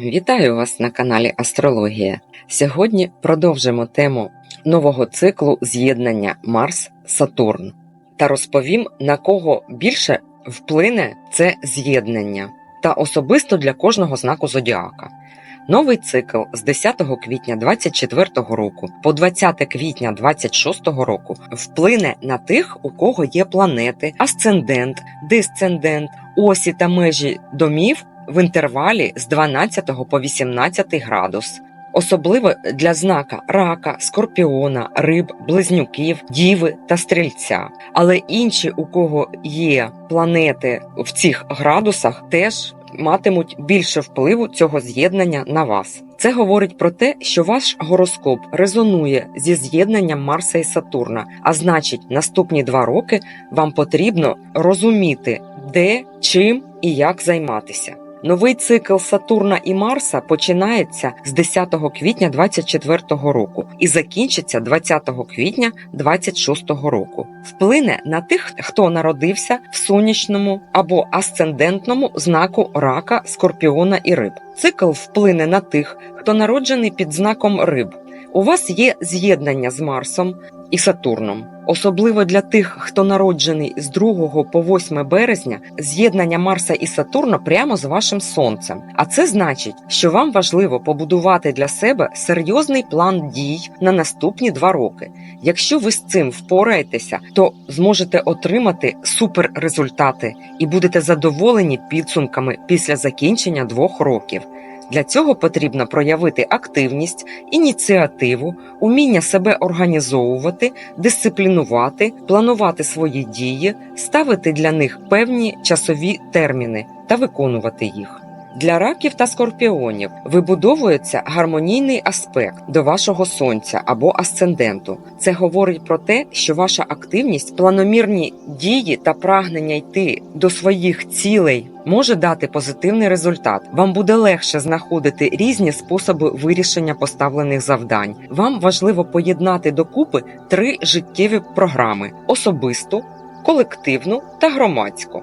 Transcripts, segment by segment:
Вітаю вас на каналі Астрологія. Сьогодні продовжимо тему нового циклу з'єднання Марс-Сатурн та розповім, на кого більше вплине це з'єднання та особисто для кожного знаку зодіака. Новий цикл з 10 квітня 24 року по 20 квітня 26 року вплине на тих, у кого є планети, асцендент, дисцендент, осі та межі домів в інтервалі з 12 по 18 градус. Особливо для знака рака, скорпіона, риб, близнюків, діви та стрільця. Але інші, у кого є планети в цих градусах, теж матимуть більше впливу цього з'єднання на вас. Це говорить про те, що ваш гороскоп резонує зі з'єднанням Марса і Сатурна, а значить, наступні два роки вам потрібно розуміти, де, чим і як займатися. Новий цикл Сатурна і Марса починається з 10 квітня 24 року і закінчиться 20 квітня 26 року. Вплине на тих, хто народився в сонячному або асцендентному знаку рака, скорпіона і риб. Цикл вплине на тих, хто народжений під знаком риб. У вас є з'єднання з Марсом і Сатурном. Особливо для тих, хто народжений з 2 по 8 березня, з'єднання Марса і Сатурна прямо з вашим сонцем. А це значить, що вам важливо побудувати для себе серйозний план дій на наступні два роки. Якщо ви з цим впораєтеся, то зможете отримати суперрезультати і будете задоволені підсумками після закінчення двох років. Для цього потрібно проявити активність, ініціативу, уміння себе організовувати, дисциплінувати, планувати свої дії, ставити для них певні часові терміни та виконувати їх. Для раків та скорпіонів вибудовується гармонійний аспект до вашого сонця або асценденту. Це говорить про те, що ваша активність, планомірні дії та прагнення йти до своїх цілей може дати позитивний результат. Вам буде легше знаходити різні способи вирішення поставлених завдань. Вам важливо поєднати докупи три життєві програми: особисту, колективну та громадську.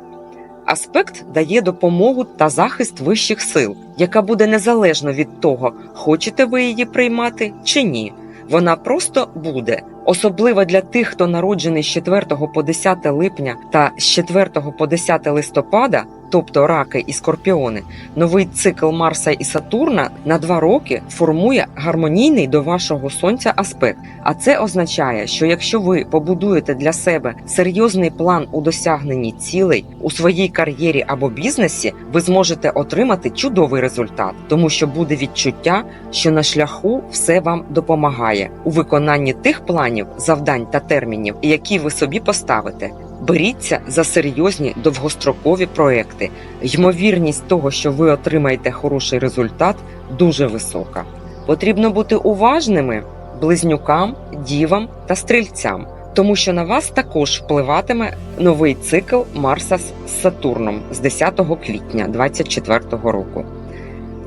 Аспект дає допомогу та захист вищих сил, яка буде незалежно від того, хочете ви її приймати чи ні. Вона просто буде, особливо для тих, хто народжений з 4 по 10 липня та з 4 по 10 листопада, тобто раки і скорпіони, новий цикл Марса і Сатурна на два роки формує гармонійний до вашого сонця аспект. А це означає, що якщо ви побудуєте для себе серйозний план у досягненні цілей у своїй кар'єрі або бізнесі, ви зможете отримати чудовий результат, тому що буде відчуття, що на шляху все вам допомагає у виконанні тих планів, завдань та термінів, які ви собі поставите. Беріться за серйозні довгострокові проекти. Ймовірність того, що ви отримаєте хороший результат, дуже висока. Потрібно бути уважними близнюкам, дівам та стрільцям, тому що на вас також впливатиме новий цикл Марса з Сатурном з 10 квітня 2024 року.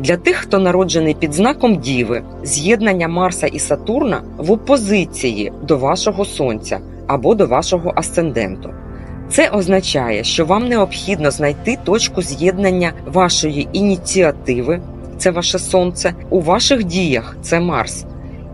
Для тих, хто народжений під знаком Діви, з'єднання Марса і Сатурна в опозиції до вашого сонця або до вашого асценденту. Це означає, що вам необхідно знайти точку з'єднання вашої ініціативи, це ваше сонце, у ваших діях це Марс,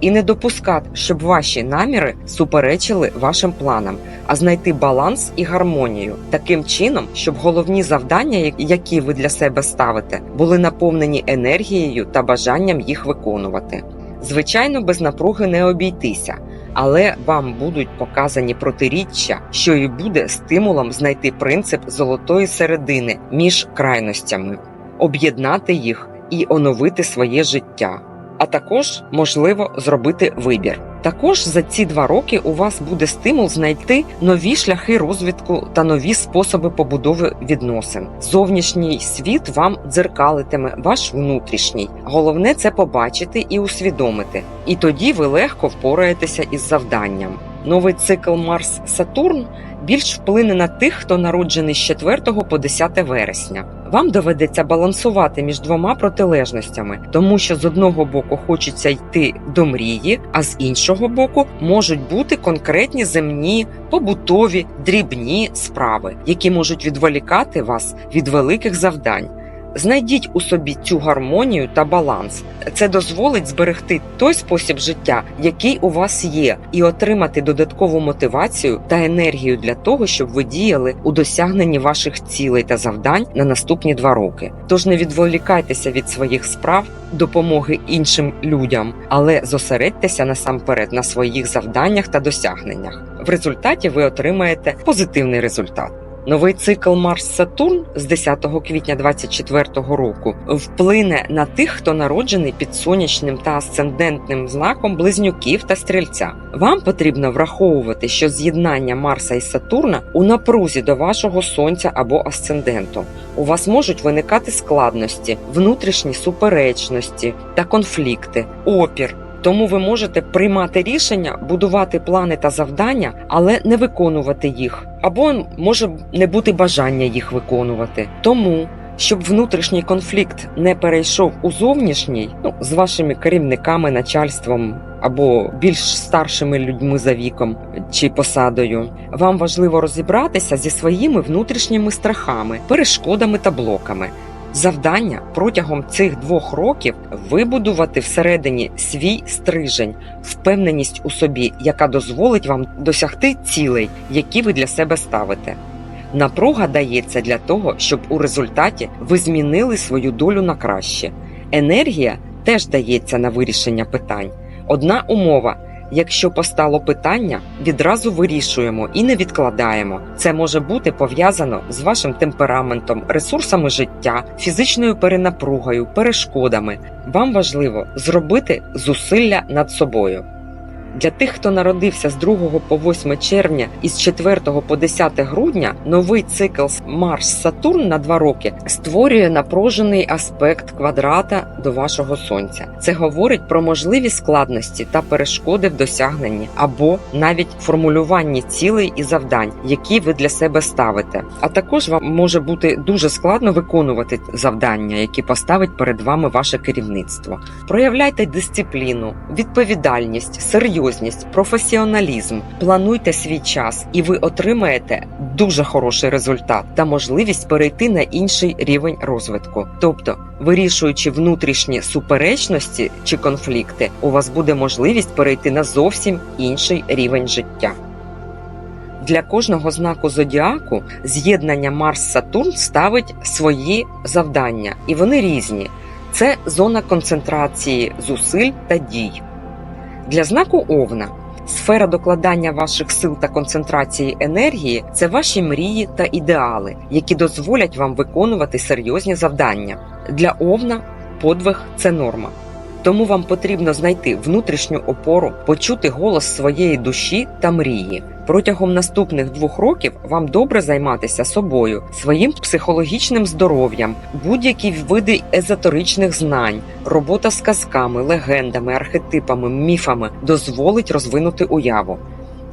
і не допускати, щоб ваші наміри суперечили вашим планам, а знайти баланс і гармонію. Таким чином, щоб головні завдання, які ви для себе ставите, були наповнені енергією та бажанням їх виконувати. Звичайно, без напруги не обійтися але вам будуть показані протиріччя, що і буде стимулом знайти принцип золотої середини між крайностями, об'єднати їх і оновити своє життя. А також можливо зробити вибір. Також за ці два роки у вас буде стимул знайти нові шляхи розвитку та нові способи побудови відносин. Зовнішній світ вам дзеркалитиме ваш внутрішній. Головне це побачити і усвідомити. І тоді ви легко впораєтеся із завданням. Новий цикл Марс Сатурн більш вплине на тих, хто народжений з 4 по 10 вересня. Вам доведеться балансувати між двома протилежностями, тому що з одного боку хочеться йти до мрії, а з іншого боку можуть бути конкретні земні, побутові, дрібні справи, які можуть відволікати вас від великих завдань. Знайдіть у собі цю гармонію та баланс. Це дозволить зберегти той спосіб життя, який у вас є, і отримати додаткову мотивацію та енергію для того, щоб ви діяли у досягненні ваших цілей та завдань на наступні два роки. Тож не відволікайтеся від своїх справ, допомоги іншим людям, але зосередьтеся насамперед на своїх завданнях та досягненнях. В результаті ви отримаєте позитивний результат. Новий цикл Марс Сатурн з 10 квітня 2024 року вплине на тих, хто народжений під сонячним та асцендентним знаком близнюків та стрільця. Вам потрібно враховувати, що з'єднання Марса і Сатурна у напрузі до вашого сонця або асценденту. У вас можуть виникати складності, внутрішні суперечності та конфлікти, опір. Тому ви можете приймати рішення, будувати плани та завдання, але не виконувати їх, або може не бути бажання їх виконувати. Тому, щоб внутрішній конфлікт не перейшов у зовнішній, ну з вашими керівниками, начальством або більш старшими людьми за віком чи посадою, вам важливо розібратися зі своїми внутрішніми страхами, перешкодами та блоками. Завдання протягом цих двох років вибудувати всередині свій стрижень, впевненість у собі, яка дозволить вам досягти цілей, які ви для себе ставите. Напруга дається для того, щоб у результаті ви змінили свою долю на краще. Енергія теж дається на вирішення питань. Одна умова. Якщо постало питання, відразу вирішуємо і не відкладаємо. Це може бути пов'язано з вашим темпераментом, ресурсами життя, фізичною перенапругою, перешкодами. Вам важливо зробити зусилля над собою. Для тих, хто народився з 2 по 8 червня і з 4 по 10 грудня, новий цикл Марс-Сатурн на два роки створює напружений аспект квадрата до вашого сонця. Це говорить про можливі складності та перешкоди в досягненні або навіть формулюванні цілей і завдань, які ви для себе ставите. А також вам може бути дуже складно виконувати завдання, які поставить перед вами ваше керівництво. Проявляйте дисципліну, відповідальність, серйозність серйозність, професіоналізм. Плануйте свій час, і ви отримаєте дуже хороший результат та можливість перейти на інший рівень розвитку. Тобто, вирішуючи внутрішні суперечності чи конфлікти, у вас буде можливість перейти на зовсім інший рівень життя. Для кожного знаку зодіаку з'єднання Марс-Сатурн ставить свої завдання, і вони різні. Це зона концентрації зусиль та дій. Для знаку Овна сфера докладання ваших сил та концентрації енергії це ваші мрії та ідеали, які дозволять вам виконувати серйозні завдання. Для Овна подвиг це норма. Тому вам потрібно знайти внутрішню опору, почути голос своєї душі та мрії. Протягом наступних двох років вам добре займатися собою, своїм психологічним здоров'ям, будь-які види езотеричних знань, робота з казками, легендами, архетипами, міфами дозволить розвинути уяву.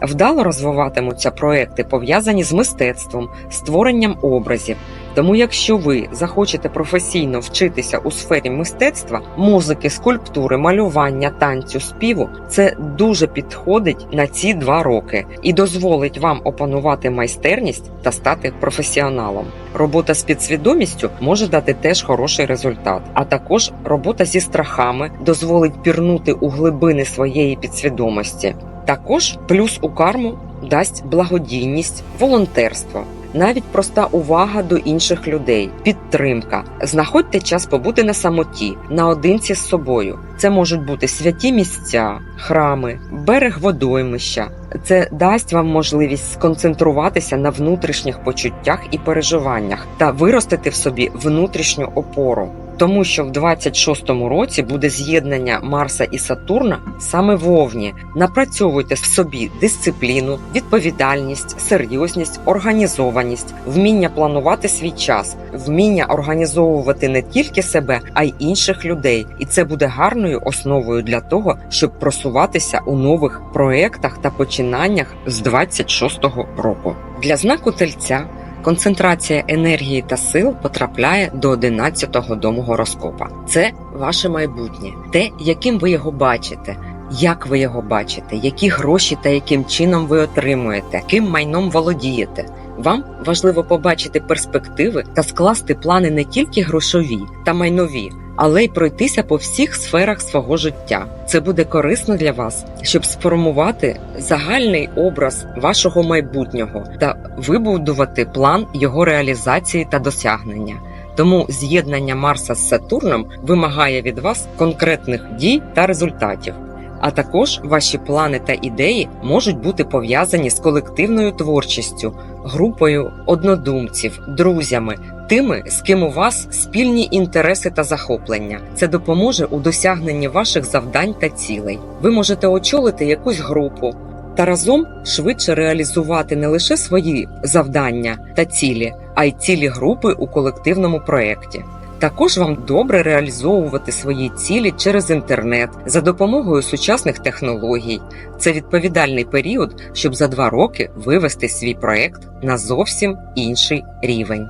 Вдало розвиватимуться проекти, пов'язані з мистецтвом, створенням образів. Тому, якщо ви захочете професійно вчитися у сфері мистецтва, музики, скульптури, малювання, танцю, співу, це дуже підходить на ці два роки і дозволить вам опанувати майстерність та стати професіоналом. Робота з підсвідомістю може дати теж хороший результат, а також робота зі страхами дозволить пірнути у глибини своєї підсвідомості. Також плюс у карму дасть благодійність, волонтерство, навіть проста увага до інших людей, підтримка. Знаходьте час побути на самоті, наодинці з собою. Це можуть бути святі місця, храми, берег водоймища. Це дасть вам можливість сконцентруватися на внутрішніх почуттях і переживаннях та виростити в собі внутрішню опору. Тому що в 26-му році буде з'єднання Марса і Сатурна саме в Овні. Напрацьовуйте в собі дисципліну, відповідальність, серйозність, організованість, вміння планувати свій час, вміння організовувати не тільки себе, а й інших людей. І це буде гарною основою для того, щоб просуватися у нових проектах та починаннях з 26-го року. Для знаку тельця. Концентрація енергії та сил потрапляє до 11-го дому гороскопа. Це ваше майбутнє, те, яким ви його бачите, як ви його бачите, які гроші та яким чином ви отримуєте, ким майном володієте. Вам важливо побачити перспективи та скласти плани не тільки грошові та майнові, але й пройтися по всіх сферах свого життя. Це буде корисно для вас, щоб сформувати загальний образ вашого майбутнього та вибудувати план його реалізації та досягнення. Тому з'єднання Марса з Сатурном вимагає від вас конкретних дій та результатів. А також ваші плани та ідеї можуть бути пов'язані з колективною творчістю, групою однодумців, друзями, тими, з ким у вас спільні інтереси та захоплення. Це допоможе у досягненні ваших завдань та цілей. Ви можете очолити якусь групу та разом швидше реалізувати не лише свої завдання та цілі, а й цілі групи у колективному проєкті. Також вам добре реалізовувати свої цілі через інтернет за допомогою сучасних технологій. Це відповідальний період, щоб за два роки вивести свій проект на зовсім інший рівень.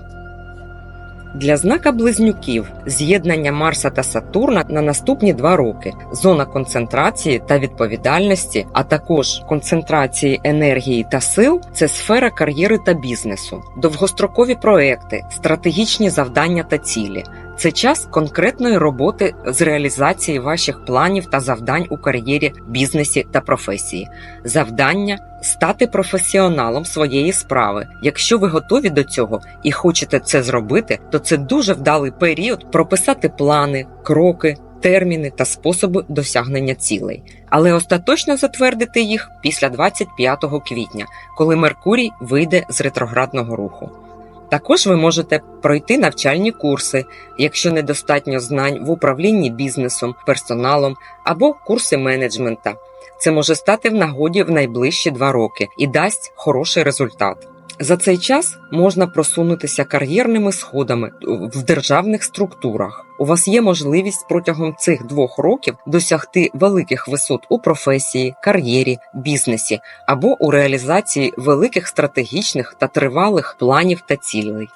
Для знака близнюків з'єднання Марса та Сатурна на наступні два роки, зона концентрації та відповідальності, а також концентрації енергії та сил це сфера кар'єри та бізнесу, довгострокові проекти, стратегічні завдання та цілі. Це час конкретної роботи з реалізації ваших планів та завдань у кар'єрі, бізнесі та професії. Завдання стати професіоналом своєї справи. Якщо ви готові до цього і хочете це зробити, то це дуже вдалий період прописати плани, кроки. Терміни та способи досягнення цілей, але остаточно затвердити їх після 25 квітня, коли Меркурій вийде з ретроградного руху. Також ви можете пройти навчальні курси, якщо недостатньо знань в управлінні бізнесом, персоналом або курси менеджмента. Це може стати в нагоді в найближчі два роки і дасть хороший результат. За цей час можна просунутися кар'єрними сходами в державних структурах. У вас є можливість протягом цих двох років досягти великих висот у професії, кар'єрі, бізнесі або у реалізації великих стратегічних та тривалих планів та цілей.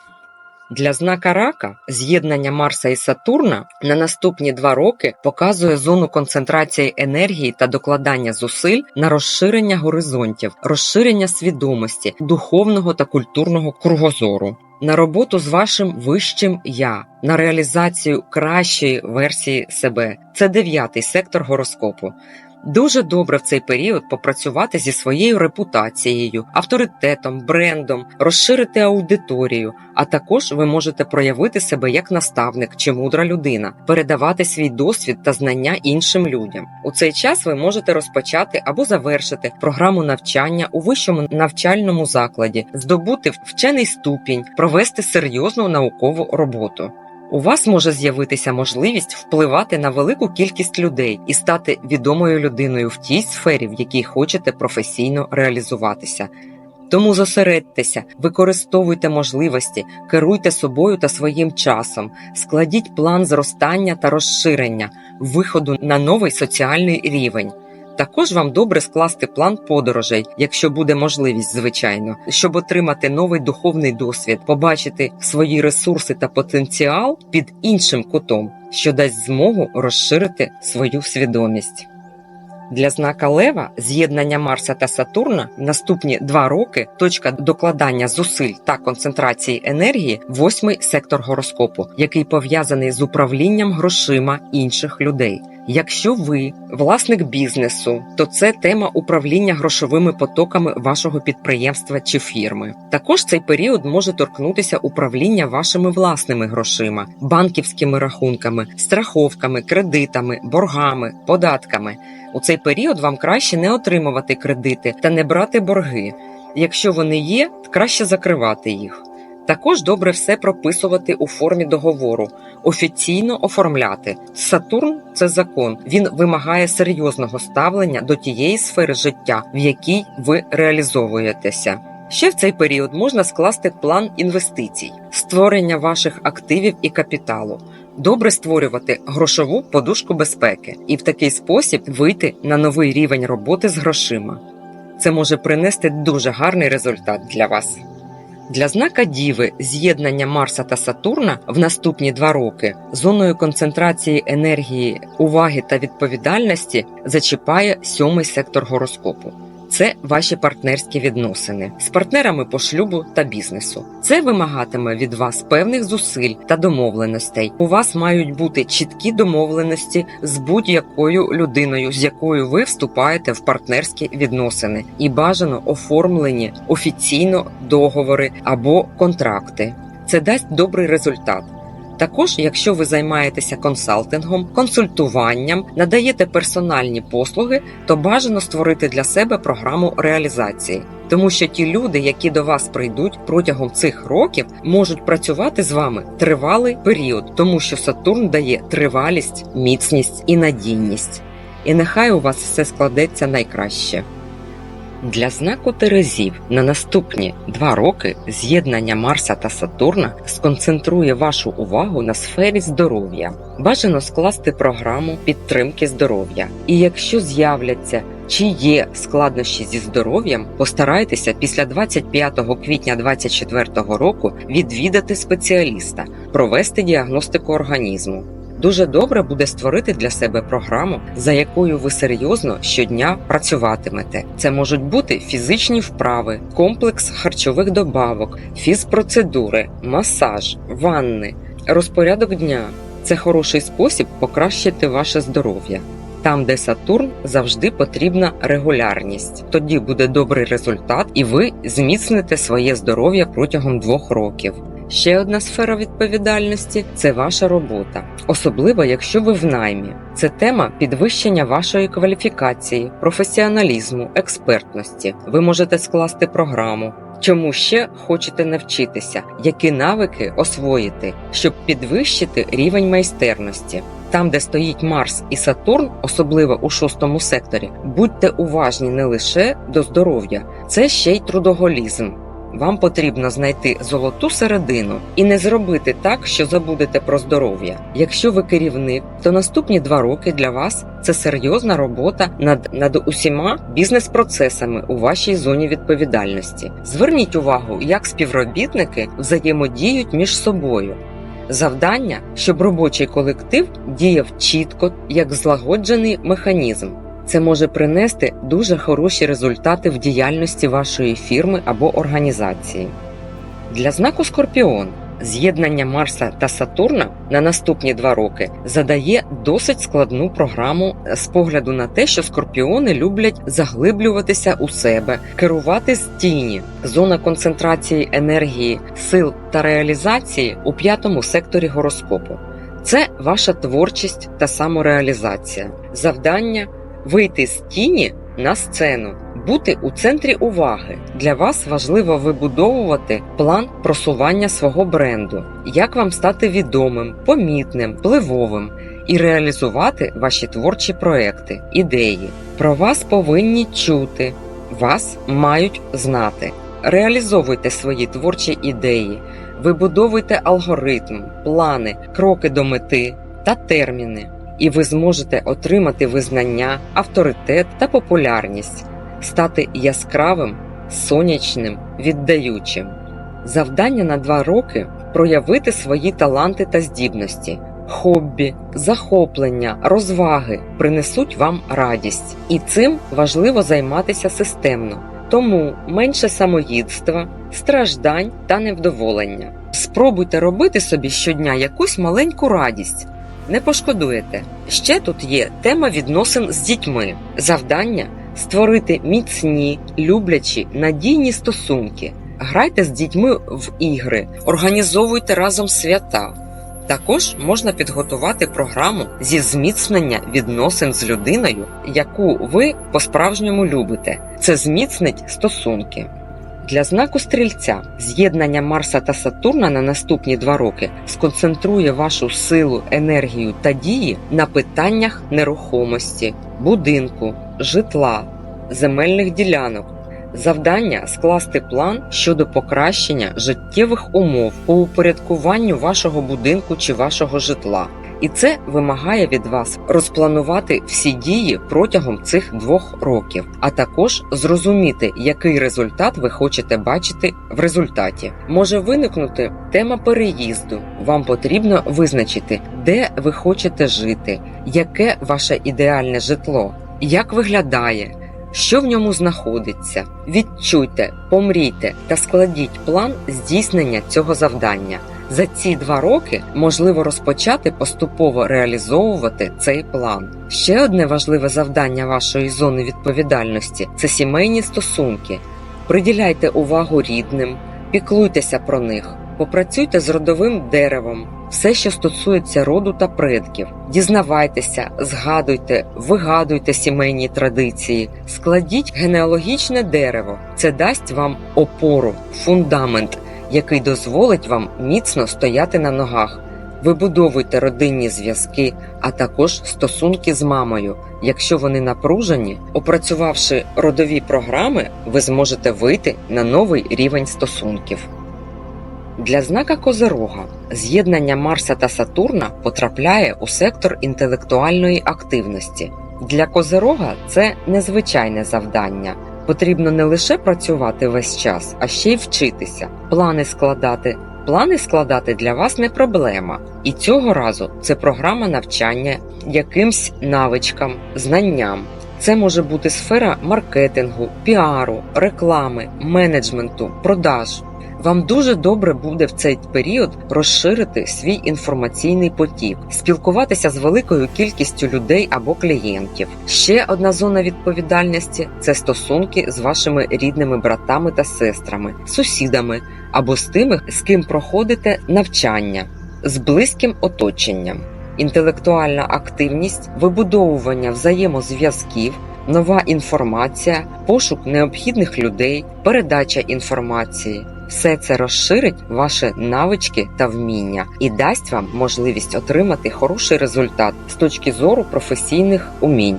Для знака рака з'єднання Марса і Сатурна на наступні два роки показує зону концентрації енергії та докладання зусиль на розширення горизонтів, розширення свідомості, духовного та культурного кругозору, на роботу з вашим вищим я, на реалізацію кращої версії себе. Це дев'ятий сектор гороскопу. Дуже добре в цей період попрацювати зі своєю репутацією, авторитетом, брендом, розширити аудиторію. А також ви можете проявити себе як наставник чи мудра людина, передавати свій досвід та знання іншим людям. У цей час ви можете розпочати або завершити програму навчання у вищому навчальному закладі, здобути вчений ступінь, провести серйозну наукову роботу. У вас може з'явитися можливість впливати на велику кількість людей і стати відомою людиною в тій сфері, в якій хочете професійно реалізуватися. Тому зосередьтеся, використовуйте можливості, керуйте собою та своїм часом, складіть план зростання та розширення, виходу на новий соціальний рівень. Також вам добре скласти план подорожей, якщо буде можливість, звичайно, щоб отримати новий духовний досвід, побачити свої ресурси та потенціал під іншим кутом, що дасть змогу розширити свою свідомість. Для знака Лева з'єднання Марса та Сатурна наступні два роки точка докладання зусиль та концентрації енергії восьмий сектор гороскопу, який пов'язаний з управлінням грошима інших людей. Якщо ви власник бізнесу, то це тема управління грошовими потоками вашого підприємства чи фірми. Також цей період може торкнутися управління вашими власними грошима, банківськими рахунками, страховками, кредитами, боргами, податками. У цей період вам краще не отримувати кредити та не брати борги. Якщо вони є, краще закривати їх. Також добре все прописувати у формі договору, офіційно оформляти. Сатурн це закон. Він вимагає серйозного ставлення до тієї сфери життя, в якій ви реалізовуєтеся. Ще в цей період можна скласти план інвестицій, створення ваших активів і капіталу. Добре створювати грошову подушку безпеки і в такий спосіб вийти на новий рівень роботи з грошима. Це може принести дуже гарний результат для вас. Для знака Діви з'єднання Марса та Сатурна в наступні два роки зоною концентрації енергії, уваги та відповідальності зачіпає сьомий сектор гороскопу. Це ваші партнерські відносини з партнерами по шлюбу та бізнесу. Це вимагатиме від вас певних зусиль та домовленостей. У вас мають бути чіткі домовленості з будь-якою людиною, з якою ви вступаєте в партнерські відносини, і бажано оформлені офіційно договори або контракти. Це дасть добрий результат. Також, якщо ви займаєтеся консалтингом, консультуванням, надаєте персональні послуги, то бажано створити для себе програму реалізації, тому що ті люди, які до вас прийдуть протягом цих років, можуть працювати з вами тривалий період, тому що Сатурн дає тривалість, міцність і надійність. І нехай у вас все складеться найкраще. Для знаку Терезів на наступні два роки з'єднання Марса та Сатурна сконцентрує вашу увагу на сфері здоров'я. Бажано скласти програму підтримки здоров'я. І якщо з'являться чи є складнощі зі здоров'ям, постарайтеся після 25 квітня 2024 року відвідати спеціаліста, провести діагностику організму. Дуже добре буде створити для себе програму, за якою ви серйозно щодня працюватимете. Це можуть бути фізичні вправи, комплекс харчових добавок, фізпроцедури, масаж, ванни, розпорядок дня. Це хороший спосіб покращити ваше здоров'я. Там, де Сатурн, завжди потрібна регулярність. Тоді буде добрий результат, і ви зміцните своє здоров'я протягом двох років. Ще одна сфера відповідальності це ваша робота, особливо якщо ви в наймі. Це тема підвищення вашої кваліфікації, професіоналізму, експертності. Ви можете скласти програму. Чому ще хочете навчитися, які навики освоїти, щоб підвищити рівень майстерності? Там, де стоїть Марс і Сатурн, особливо у шостому секторі, будьте уважні не лише до здоров'я, це ще й трудоголізм. Вам потрібно знайти золоту середину і не зробити так, що забудете про здоров'я. Якщо ви керівник, то наступні два роки для вас це серйозна робота над, над усіма бізнес-процесами у вашій зоні відповідальності. Зверніть увагу, як співробітники взаємодіють між собою. Завдання, щоб робочий колектив діяв чітко, як злагоджений механізм. Це може принести дуже хороші результати в діяльності вашої фірми або організації. Для знаку Скорпіон з'єднання Марса та Сатурна на наступні два роки задає досить складну програму з погляду на те, що скорпіони люблять заглиблюватися у себе, керувати з тіні, зона концентрації енергії, сил та реалізації у п'ятому секторі гороскопу. Це ваша творчість та самореалізація, завдання вийти з тіні на сцену, бути у центрі уваги. Для вас важливо вибудовувати план просування свого бренду, як вам стати відомим, помітним, впливовим і реалізувати ваші творчі проекти, ідеї. Про вас повинні чути, вас мають знати. Реалізовуйте свої творчі ідеї, вибудовуйте алгоритм, плани, кроки до мети та терміни і ви зможете отримати визнання, авторитет та популярність, стати яскравим, сонячним, віддаючим. Завдання на два роки проявити свої таланти та здібності, хобі, захоплення, розваги принесуть вам радість, і цим важливо займатися системно. Тому менше самоїдства, страждань та невдоволення. Спробуйте робити собі щодня якусь маленьку радість, не пошкодуєте. Ще тут є тема відносин з дітьми, завдання створити міцні, люблячі, надійні стосунки. Грайте з дітьми в ігри, організовуйте разом свята. Також можна підготувати програму зі зміцнення відносин з людиною, яку ви по-справжньому любите. Це зміцнить стосунки. Для знаку стрільця з'єднання Марса та Сатурна на наступні два роки сконцентрує вашу силу, енергію та дії на питаннях нерухомості, будинку, житла, земельних ділянок. Завдання скласти план щодо покращення життєвих умов по упорядкуванню вашого будинку чи вашого житла. І це вимагає від вас розпланувати всі дії протягом цих двох років, а також зрозуміти, який результат ви хочете бачити в результаті. Може виникнути тема переїзду. Вам потрібно визначити, де ви хочете жити, яке ваше ідеальне житло, як виглядає. що в ньому знаходиться. Відчуйте, помрійте та складіть план здійснення цього завдання. За ці два роки можливо розпочати поступово реалізовувати цей план. Ще одне важливе завдання вашої зони відповідальності це сімейні стосунки. Приділяйте увагу рідним, піклуйтеся про них, попрацюйте з родовим деревом, все, що стосується роду та предків. Дізнавайтеся, згадуйте, вигадуйте сімейні традиції, складіть генеалогічне дерево. Це дасть вам опору, фундамент, який дозволить вам міцно стояти на ногах. Вибудовуйте родинні зв'язки, а також стосунки з мамою. Якщо вони напружені, опрацювавши родові програми, ви зможете вийти на новий рівень стосунків. Для знака Козирога з'єднання Марса та Сатурна потрапляє у сектор інтелектуальної активності. Для Козирога це незвичайне завдання. Потрібно не лише працювати весь час, а ще й вчитися, плани складати. Плани складати для вас не проблема, і цього разу це програма навчання якимсь навичкам, знанням. Це може бути сфера маркетингу, піару, реклами, менеджменту, продаж. Вам дуже добре буде в цей період розширити свій інформаційний потік, спілкуватися з великою кількістю людей або клієнтів. Ще одна зона відповідальності це стосунки з вашими рідними братами та сестрами, сусідами або з тими, з ким проходите навчання, з близьким оточенням. Інтелектуальна активність, вибудовування взаємозв'язків, нова інформація, пошук необхідних людей, передача інформації. Все це розширить ваші навички та вміння і дасть вам можливість отримати хороший результат з точки зору професійних умінь.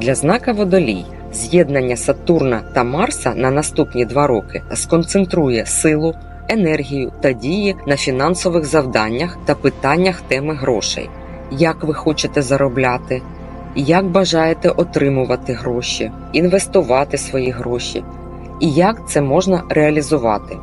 Для знака водолій з'єднання Сатурна та Марса на наступні два роки сконцентрує силу, енергію та дії на фінансових завданнях та питаннях теми грошей. Як ви хочете заробляти, як бажаєте отримувати гроші, інвестувати свої гроші, і як це можна реалізувати.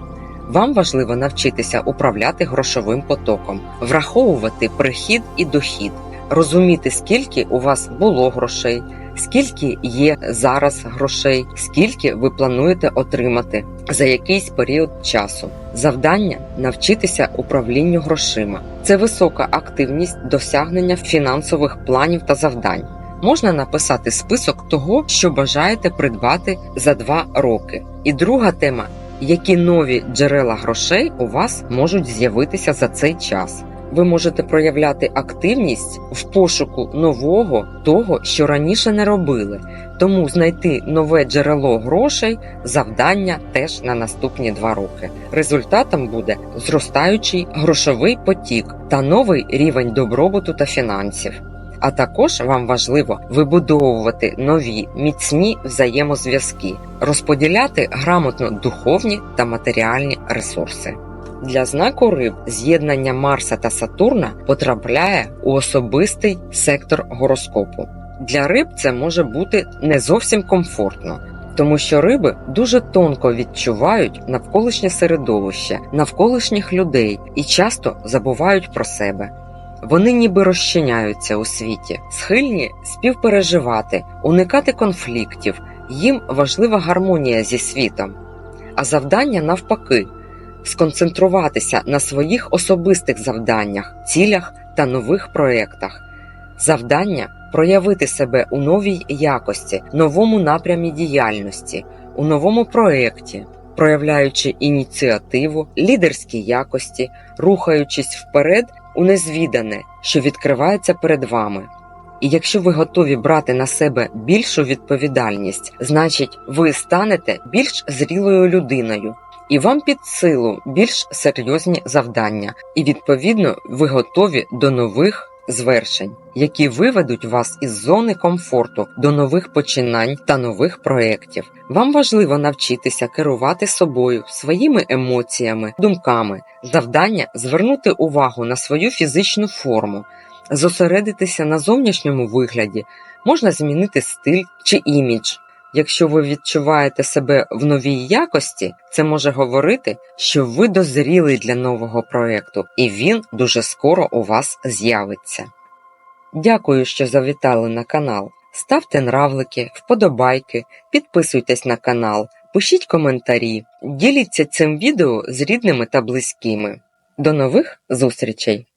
Вам важливо навчитися управляти грошовим потоком, враховувати прихід і дохід, розуміти, скільки у вас було грошей, скільки є зараз грошей, скільки ви плануєте отримати за якийсь період часу. Завдання навчитися управлінню грошима. Це висока активність досягнення фінансових планів та завдань. Можна написати список того, що бажаєте придбати за два роки. І друга тема які нові джерела грошей у вас можуть з'явитися за цей час. Ви можете проявляти активність в пошуку нового того, що раніше не робили, тому знайти нове джерело грошей завдання теж на наступні два роки. Результатом буде зростаючий грошовий потік та новий рівень добробуту та фінансів. А також вам важливо вибудовувати нові міцні взаємозв'язки, розподіляти грамотно духовні та матеріальні ресурси. Для знаку риб з'єднання Марса та Сатурна потрапляє у особистий сектор гороскопу. Для риб це може бути не зовсім комфортно, тому що риби дуже тонко відчувають навколишнє середовище, навколишніх людей і часто забувають про себе. Вони ніби розчиняються у світі, схильні співпереживати, уникати конфліктів, їм важлива гармонія зі світом. А завдання навпаки сконцентруватися на своїх особистих завданнях, цілях та нових проєктах. Завдання проявити себе у новій якості, новому напрямі діяльності, у новому проєкті, проявляючи ініціативу, лідерські якості, рухаючись вперед у незвідане, що відкривається перед вами. І якщо ви готові брати на себе більшу відповідальність, значить ви станете більш зрілою людиною, і вам під силу більш серйозні завдання, і відповідно ви готові до нових звершень, які виведуть вас із зони комфорту до нових починань та нових проєктів. Вам важливо навчитися керувати собою, своїми емоціями, думками, завдання звернути увагу на свою фізичну форму, зосередитися на зовнішньому вигляді, можна змінити стиль чи імідж. Якщо ви відчуваєте себе в новій якості, це може говорити, що ви дозріли для нового проєкту, і він дуже скоро у вас з'явиться. Дякую, що завітали на канал. ставте нравлики, вподобайки, підписуйтесь на канал, пишіть коментарі, діліться цим відео з рідними та близькими. До нових зустрічей!